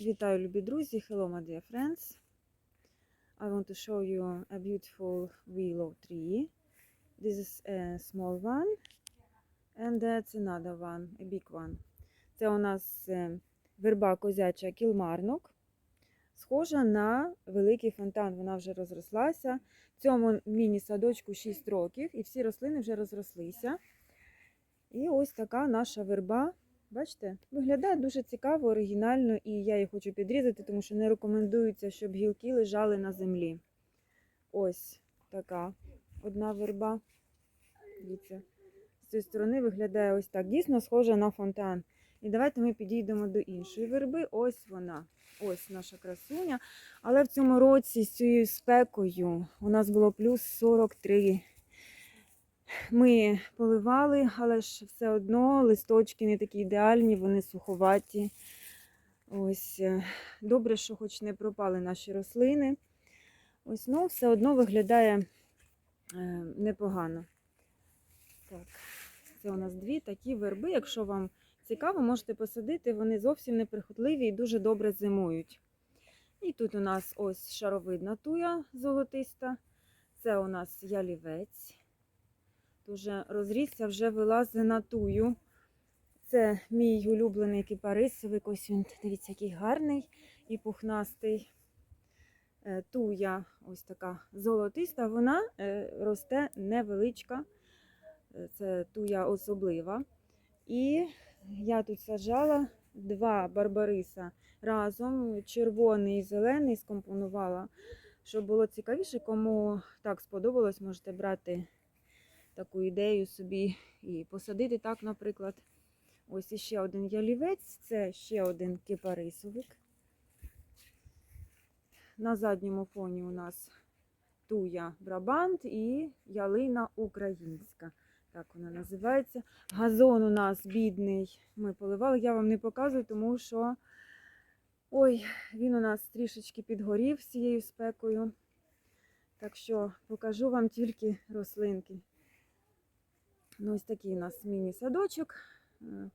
Вітаю, любі друзі! Hello, my dear friends. I want to show you a beautiful willow tree. This is a small one, and that's another one, a big one. Це у нас е, верба козяча кілмарнок. Схожа на великий фонтан. Вона вже розрослася. Цьому міні-садочку 6 років, і всі рослини вже розрослися. І ось така наша верба. Бачите, виглядає дуже цікаво, оригінально, і я її хочу підрізати, тому що не рекомендується, щоб гілки лежали на землі. Ось така одна верба. Дивіться, з цієї сторони виглядає ось так. Дійсно схожа на фонтан. І давайте ми підійдемо до іншої верби. Ось вона. Ось наша красуня. Але в цьому році з цією спекою у нас було плюс 43. Ми поливали, але ж все одно листочки не такі ідеальні, вони суховаті. Ось е, добре, що хоч не пропали наші рослини. Ось, ну, все одно виглядає е, непогано. Так, це у нас дві такі верби. Якщо вам цікаво, можете посадити, вони зовсім неприхотливі і дуже добре зимують. І тут у нас ось шаровидна туя золотиста. Це у нас ялівець. Дуже розрісся, вже вилазить на тую. Це мій улюблений кипарисовик. Ось він, дивіться, який гарний і пухнастий. Е, Туя ось така золотиста, вона е, росте невеличка. Е, Це туя особлива. І я тут саджала два барбариса разом, червоний і зелений, скомпонувала, щоб було цікавіше. Кому так сподобалось, можете брати таку ідею собі і посадити так, наприклад. Ось іще один ялівець, це ще один кипарисовик. На задньому фоні у нас туя Брабант і ялина українська. Так вона називається. Газон у нас бідний. Ми поливали. Я вам не показую, тому що ой, він у нас трішечки підгорів з цією спекою. Так що покажу вам тільки рослинки. Ну, ось такий у нас міні-садочок. Е,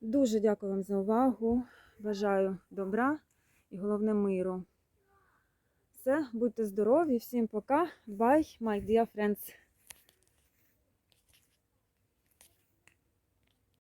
Дуже дякую вам за увагу. Бажаю добра і головне миру. Все, будьте здорові, всім пока. Bye, my dear friends.